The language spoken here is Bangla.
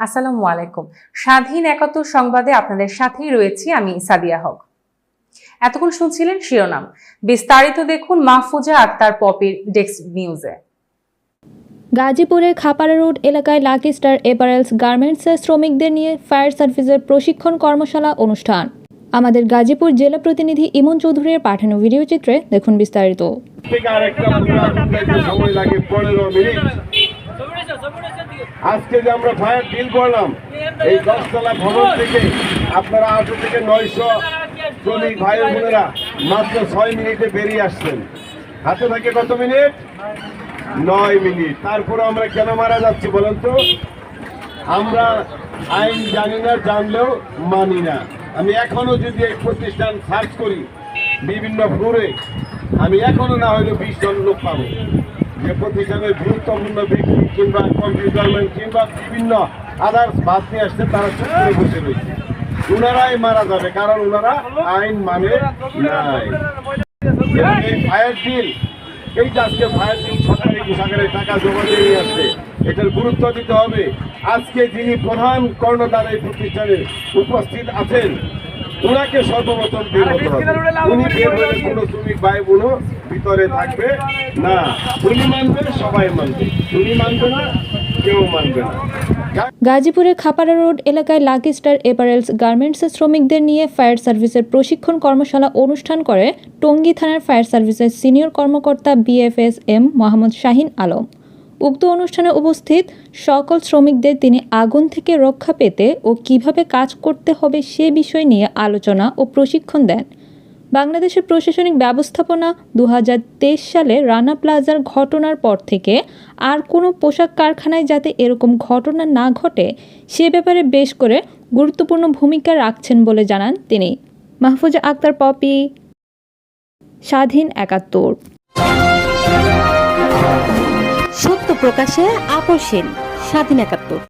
আসসালামু আলাইকুম। স্বাধীন একাত্তর সংবাদে আপনাদের সাথেই রয়েছি আমি সাদিয়া হক। এতক্ষণ শুনছিলেন শিরোনাম। বিস্তারিত দেখুন মাহফুজা আক্তার পপির ডেস্ক নিউজে। গাজীপুরের খাপাড়া রোড এলাকায় লাকি স্টার এপারেলস গার্মেন্টসের শ্রমিকদের নিয়ে ফায়ার সার্ভিসের প্রশিক্ষণ কর্মশালা অনুষ্ঠান। আমাদের গাজীপুর জেলা প্রতিনিধি ইমন চৌধুরীর পাঠানো ভিডিও চিত্রে দেখুন বিস্তারিত। আজকে যে আমরা ফায়ার ডিল করলাম, এই দশতলা ভবন থেকে আপনারা আটশো থেকে নয়শো শ্রমিক ভাই বোনেরা মাত্র ছয় মিনিটে বেরিয়ে আসছেন। হাতে থাকে কত মিনিট? নয় মিনিট। তারপরে আমরা কেন মারা যাচ্ছি বলেন তো? আমরা আইন জানি না, জানলেও মানি না। আমি এখনও যদি এই প্রতিষ্ঠান সার্চ করি বিভিন্ন ফ্লোরে, আমি এখনও না হয়তো বিশ জন লোক পাবো। যে প্রতিষ্ঠানের গুরুত্বপূর্ণ ব্যক্তি কিংবা কম্পিউটার ম্যান কিংবা বিভিন্ন আদার্স বাদ নিয়ে আসছে, তারা চুপ বসে রয়েছে। ওনারাই মারা যাবে, কারণ ওনারা আইন মানে নাই এই ফায়ার ডিল এই যে আজকে ফায়ার ডিল সরকারি কোষাগারে টাকা জমা দিয়ে আসছে, এটার গুরুত্ব দিতে হবে। আজকে যিনি প্রধান কর্ণধার এই প্রতিষ্ঠানে উপস্থিত আছেন ওনাকে সর্বপ্রথম বের হতে হবে। উনি বের হলে কোনো শ্রমিক ভাই বোনও ভিতরে থাকবে না। উনি মানবে সবাই মানবে। উনি মানবে না কেউ মানবে না। গাজীপুরের খাপাড়া রোড এলাকায় লাকি স্টার এপারেলস গার্মেন্টসের শ্রমিকদের নিয়ে ফায়ার সার্ভিসের প্রশিক্ষণ কর্মশালা অনুষ্ঠান করে টঙ্গী থানার ফায়ার সার্ভিসের সিনিয়র কর্মকর্তা B F S M Mohammad Shahin Alam. উক্ত অনুষ্ঠানে উপস্থিত সকল শ্রমিকদের তিনি আগুন থেকে রক্ষা পেতে ও কীভাবে কাজ করতে হবে সে বিষয় নিয়ে আলোচনা ও প্রশিক্ষণ দেন। বাংলাদেশের প্রশাসনিক ব্যবস্থাপনা দু হাজার তেইশ সালে রানা প্লাজার ঘটনার পর থেকে আর কোনো পোশাক কারখানায় যাতে এরকম ঘটনা না ঘটে, সে ব্যাপারে বেশ করে গুরুত্বপূর্ণ ভূমিকা রাখছেন বলে জানান তিনি। মাহফুজা আক্তার, পপি, স্বাধীন একাত্তর। প্রকাশে আপোষহীন স্বাধীন একাত্তর।